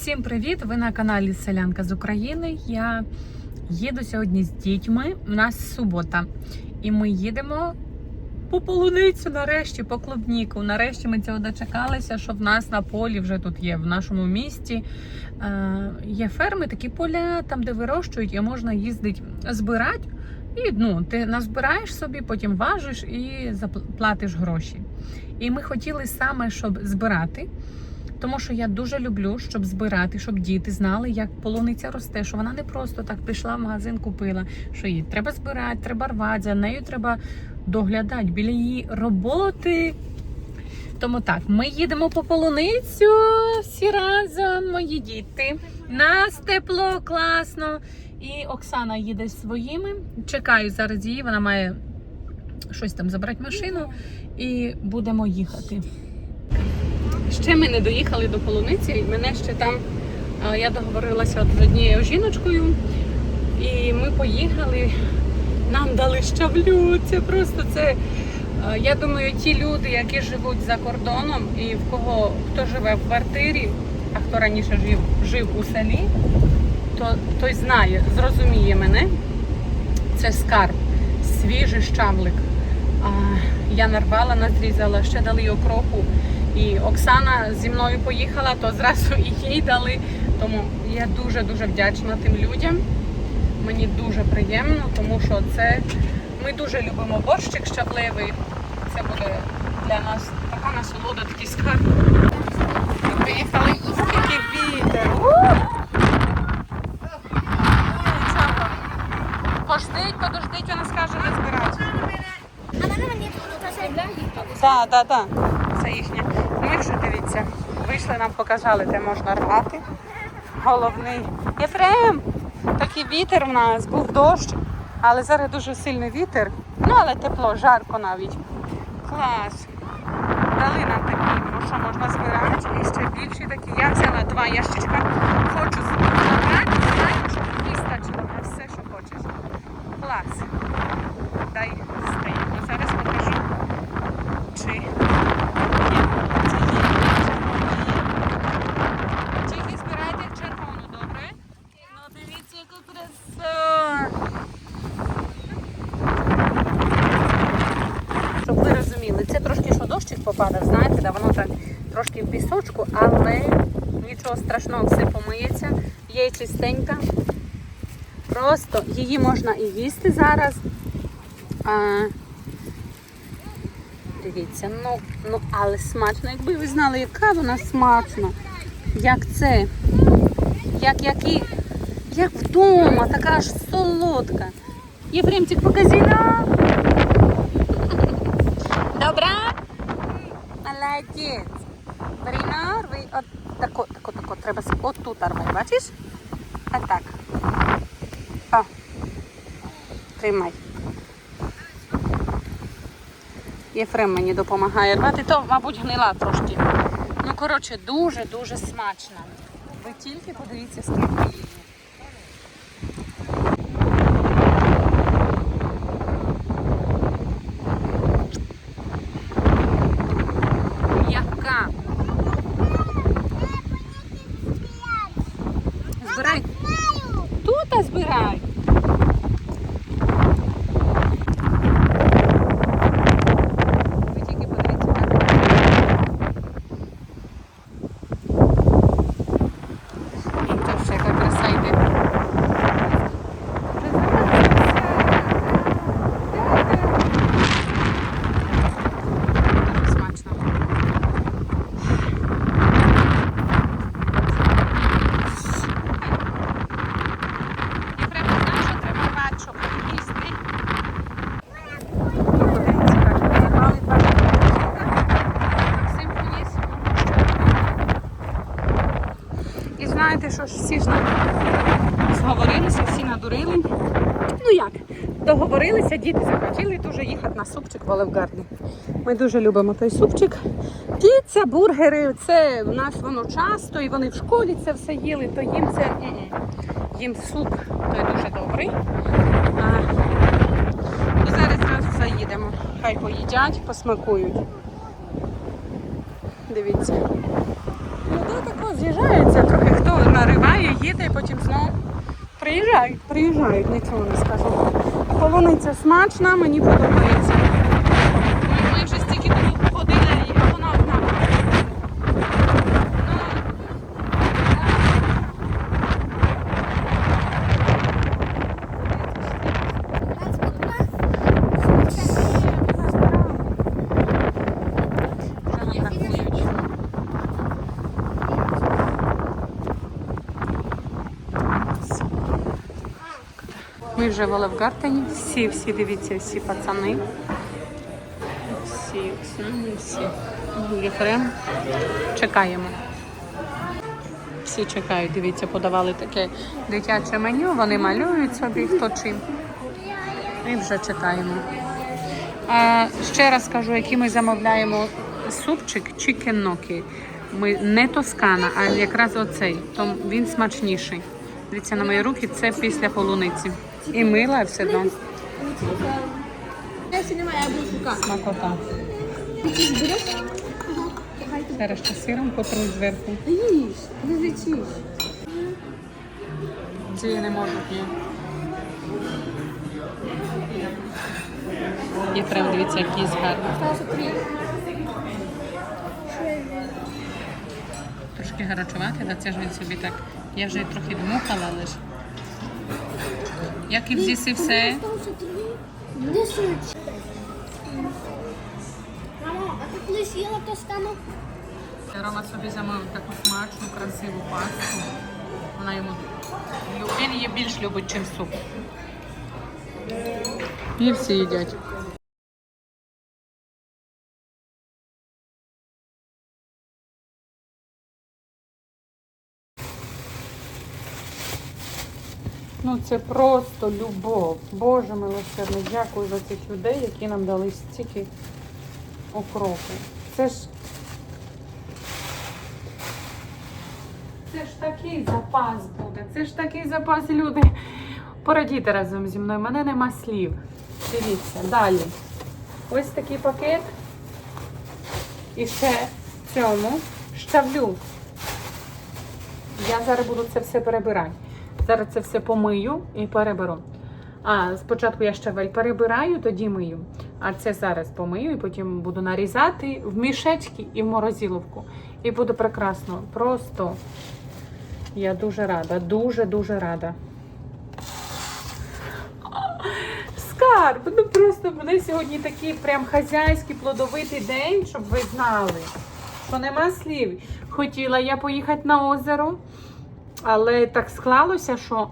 Всім привіт! Ви на каналі Селянка з України. Я їду сьогодні з дітьми. У нас субота, і ми їдемо по полуницю нарешті, по клубніку. Нарешті ми цього дочекалися, що в нас на полі вже тут є в нашому місті. Е, є ферми, такі поля, там де вирощують, і можна їздити збирати. І ну, ти назбираєш собі, потім важиш і заплатиш гроші. І ми хотіли саме, щоб збирати. Тому що я дуже люблю, щоб збирати, щоб діти знали, як полуниця росте, що вона не просто так пішла в магазин, купила. Що її треба збирати, треба рвати, за нею треба доглядати біля її роботи. Тому так, ми їдемо по полуницю всі разом, мої діти. Нас тепло, класно. І Оксана їде своїми. Чекаю зараз її, вона має щось там забрати машину і будемо їхати. Ще ми не доїхали до полуниці, мене ще там я договорилася з однією жіночкою, і ми поїхали. Нам дали щавлю. Це просто це. Я думаю, ті люди, які живуть за кордоном, і в кого хто живе в квартирі, а хто раніше жив, жив у селі, то той знає, зрозуміє мене. Це скарб, свіжий щавлик. Я нарвала, назрізала, ще дали окропу. І Оксана зі мною поїхала, то зразу і їй дали. Тому я дуже дуже вдячна тим людям. Мені дуже приємно, тому що це ми дуже любимо борщик щавливий. Це буде для нас така насолода, такий скарб. Приїхали і скільки вітер. Нічого. Подождіть, вона скаже не збирати. А мене мені Так, так, так. Це їхнє. Ми вже дивіться. Вийшли, нам показали, де можна рвати. Головний. Єфрем! Такий вітер у нас, був дощ, але зараз дуже сильний вітер. Ну, але тепло, жарко навіть. Клас. Дали нам такі, ну що можна збирати. І ще більші такі. Я взяла два ящичка. Хочу забрати, знаєш, щоб вистачило на все, що хочеш. Клас. Дай стоїмо. Зараз покажу. Чи є. Чи є. Тільки збирайте червону, добре? Ну дивіться, яку красу. Щоб ви розуміли, це трошки що дощик попадав, знаєте, да, воно так трошки в пісочку, але нічого страшного, все помиється. Є чистенька. Просто її можна і їсти зараз. А, дивіться, ну, ну, але смачно. Якби ви знали, яка вона смачна. Як це? Як які? Як вдома, така аж солодка. Єфремчик, покажи нам. Добра? Молодець. От тако, тако, тако. Треба отут от тут рвати, бачиш? А так. О. Тримай. Єфрем мені допомагає рвати, то, мабуть, гнила трошки. Ну, коротше, дуже-дуже смачно. Ви тільки подивіться, скільки її. Яка? Збирай. Тут збирай. Ви тільки подивіться, як. І тут ще яка краса йде. Дуже смачно. І треба знати, що треба рвати, щоб їсти. Що ж всі ж зговорилися, всі надурили. Ну як, договорилися, діти захотіли дуже їхати на супчик в Олевгарді. Ми дуже любимо той супчик. Піца, бургери, це в нас воно часто, і вони в школі це все їли, то їм це їм суп той дуже добрий. А, і зараз зразу заїдемо. Хай поїдять, посмакують. Дивіться. Люди тако з'їжджаються нариває, їде і потім знову приїжджають, приїжджають, нічого не скажу. Полуниця смачна, мені подобається. Ми вже в Олевгартені. Всі, всі, дивіться, всі пацани. Всі, Оксани, всі. Єфрем. Чекаємо. Всі чекають, дивіться, подавали таке дитяче меню, вони малюють собі хто чим. І вже чекаємо. А, ще раз кажу, який ми замовляємо супчик чи чікеннокі. Ми не тоскана, а якраз оцей. То він смачніший. Дивіться на мої руки, це після полуниці. І мила, і все одно. Якщо немає, я буду шукати. Смакота. Зараз ще сиром потру зверху. Їж, не зачиш. Ці не можуть ні. І прям дивіться, який гарний. Трошки гарячувати, да це ж він собі так. Я вже трохи дмухала, але ж. Як і все. Три. Не суть. Мамо, а ти колись їла тостану? Рома собі замовив таку смачну, красиву пасту. Вона йому він її більш любить, ніж суп. І всі їдять. Ну це просто любов. Боже милосердний, дякую за цих людей, які нам дали стільки окропу. Це ж Це ж такий запас буде. Це ж такий запас, люди. Порадійте разом зі мною. Мене нема слів. Дивіться, далі. Ось такий пакет. І ще цьому щавлю. Я зараз буду це все перебирати. Зараз це все помию і переберу. А, спочатку я щавель перебираю, тоді мию. А це зараз помию і потім буду нарізати в мішечки і в морозиловку. І буде прекрасно. Просто я дуже рада, дуже-дуже рада. Скарб, ну просто мене сьогодні такий прям хазяйський плодовитий день, щоб ви знали, що нема слів. Хотіла я поїхати на озеро, але так склалося, що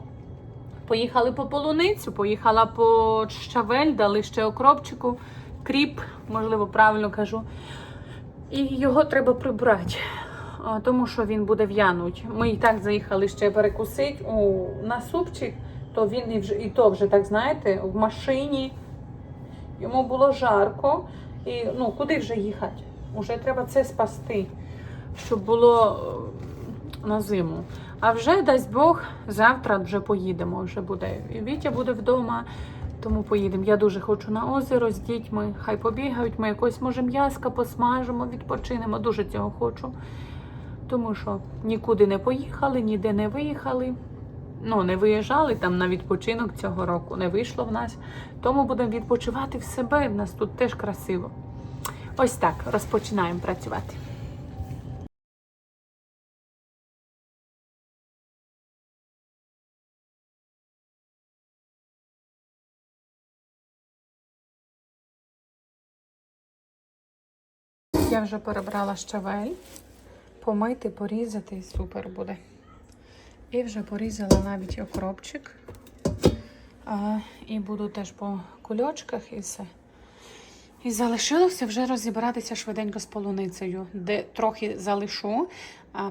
поїхали по полуницю, поїхала по щавель, дали ще окропчику, кріп, можливо, правильно кажу. І його треба прибрати, тому що він буде в'януть. Ми і так заїхали ще перекусити у, на супчик, то він і, вже, і то вже, так знаєте, в машині. Йому було жарко. І ну, куди вже їхати? Уже треба це спасти, щоб було е, на зиму. А вже дасть Бог, завтра вже поїдемо. Вже буде. Вітя буде вдома, тому поїдемо. Я дуже хочу на озеро з дітьми. Хай побігають. Ми якось може м'яска посмажемо, відпочинемо. Дуже цього хочу. Тому що нікуди не поїхали, ніде не виїхали. Ну, не виїжджали там на відпочинок цього року, не вийшло в нас. Тому будемо відпочивати в себе. В нас тут теж красиво. Ось так розпочинаємо працювати. Я вже перебрала щавель, помити, порізати, супер буде. І вже порізала навіть окропчик. А, і буду теж по кульочках і все. І залишилося вже розібратися швиденько з полуницею, де трохи залишу,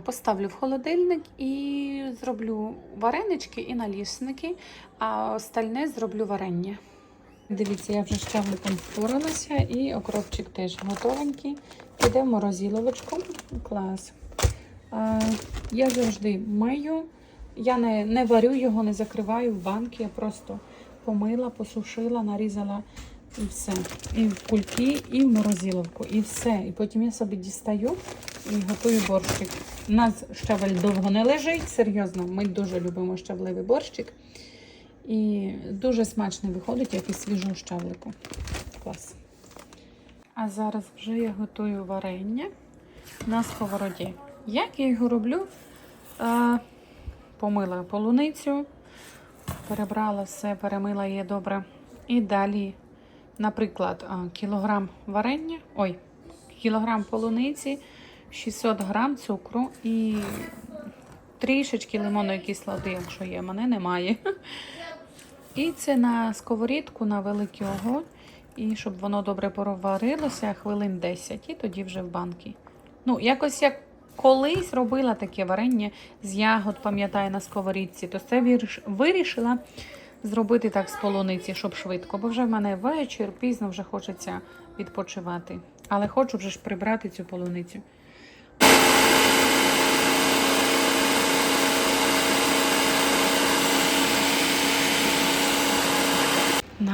поставлю в холодильник і зроблю варенички і налісники, а остальне зроблю варення. Дивіться, я вже з чавликом впоралася і окропчик теж готовенький. Піде в морозиловочку. Клас. А, я завжди мию. Я не, не варю його, не закриваю в банки. Я просто помила, посушила, нарізала і все. І в кульки, і в морозиловку, і все. І потім я собі дістаю і готую борщик. У нас щавель довго не лежить, серйозно. Ми дуже любимо щавлевий борщик. І дуже смачно виходить, як із свіжого щавлику. Клас. А зараз вже я готую варення на сковороді. Як я його роблю? Е, помила полуницю, перебрала все, перемила її добре. І далі, наприклад, е, кілограм варення, ой, кілограм полуниці, 600 грам цукру і трішечки лимонної кислоти, якщо є, мене немає. І це на сковорідку на великий огонь. І щоб воно добре проварилося хвилин 10, і тоді вже в банки. Ну, якось як колись робила таке варення з ягод, пам'ятаю, на сковорідці, то це вирішила зробити так з полуниці, щоб швидко. Бо вже в мене вечір, пізно вже хочеться відпочивати. Але хочу вже ж прибрати цю полуницю.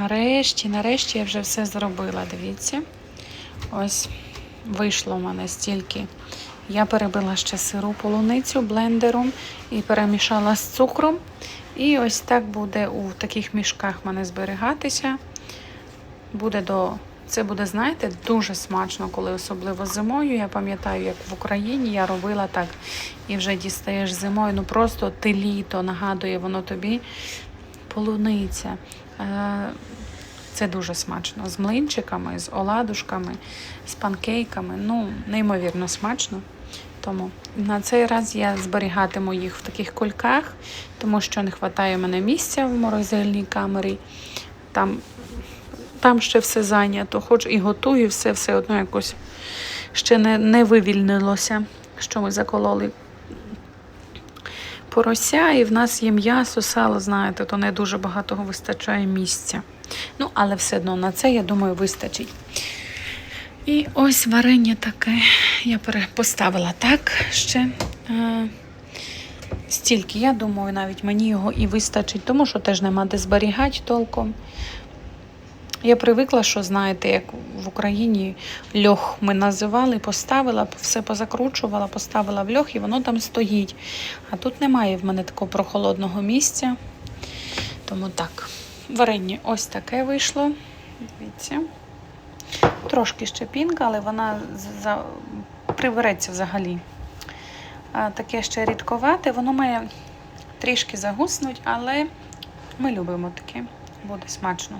Нарешті, нарешті я вже все зробила. Дивіться. Ось вийшло в мене стільки. Я перебила ще сиру полуницю блендером і перемішала з цукром. І ось так буде у таких мішках в мене зберігатися. Буде до. Це буде, знаєте, дуже смачно, коли особливо зимою. Я пам'ятаю, як в Україні я робила так і вже дістаєш зимою. Ну просто ти літо нагадує воно тобі полуниця. Е, Це дуже смачно. З млинчиками, з оладушками, з панкейками. Ну, неймовірно смачно. Тому на цей раз я зберігатиму їх в таких кульках, тому що не вистачає мене місця в морозильній камері. Там, там ще все зайнято, хоч і готую, все все одно якось ще не, не вивільнилося, що ми закололи порося, і в нас є м'ясо, сало, знаєте, то не дуже багатого вистачає місця. Ну, але все одно на це, я думаю, вистачить. І ось варення таке. Я поставила так ще. Е, стільки, я думаю, навіть мені його і вистачить, тому що теж нема де зберігати толком. Я привикла, що знаєте, як в Україні льох ми називали, поставила, все позакручувала, поставила в льох і воно там стоїть. А тут немає в мене такого прохолодного місця. Тому так, варення ось таке вийшло. Дивіться. Трошки ще пінка, але вона за... прибереться взагалі. А, таке ще рідковате, воно має трішки загуснуть, але ми любимо таке. Буде смачно.